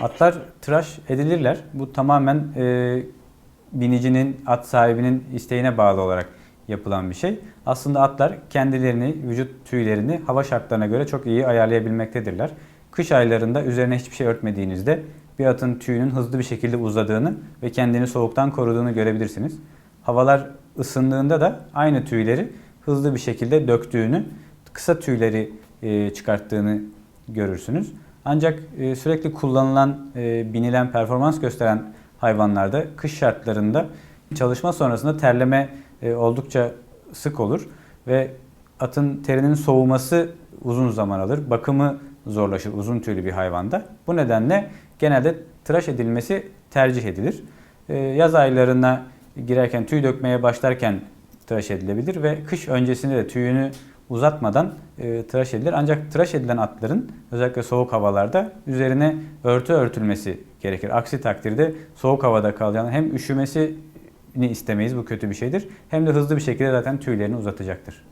Atlar tıraş edilirler. Bu tamamen e, binicinin, at sahibinin isteğine bağlı olarak yapılan bir şey. Aslında atlar kendilerini, vücut tüylerini hava şartlarına göre çok iyi ayarlayabilmektedirler. Kış aylarında üzerine hiçbir şey örtmediğinizde bir atın tüyünün hızlı bir şekilde uzadığını ve kendini soğuktan koruduğunu görebilirsiniz. Havalar ısındığında da aynı tüyleri hızlı bir şekilde döktüğünü, kısa tüyleri e, çıkarttığını görürsünüz. Ancak e, sürekli kullanılan, e, binilen, performans gösteren hayvanlarda kış şartlarında çalışma sonrasında terleme e, oldukça sık olur ve atın terinin soğuması uzun zaman alır. Bakımı zorlaşır uzun tüylü bir hayvanda. Bu nedenle genelde tıraş edilmesi tercih edilir. E, Yaz aylarına girerken tüy dökmeye başlarken tıraş edilebilir ve kış öncesinde de tüyünü uzatmadan e, tıraş edilir. Ancak tıraş edilen atların özellikle soğuk havalarda üzerine örtü örtülmesi gerekir. Aksi takdirde soğuk havada kalacağını hem üşümesini istemeyiz bu kötü bir şeydir hem de hızlı bir şekilde zaten tüylerini uzatacaktır.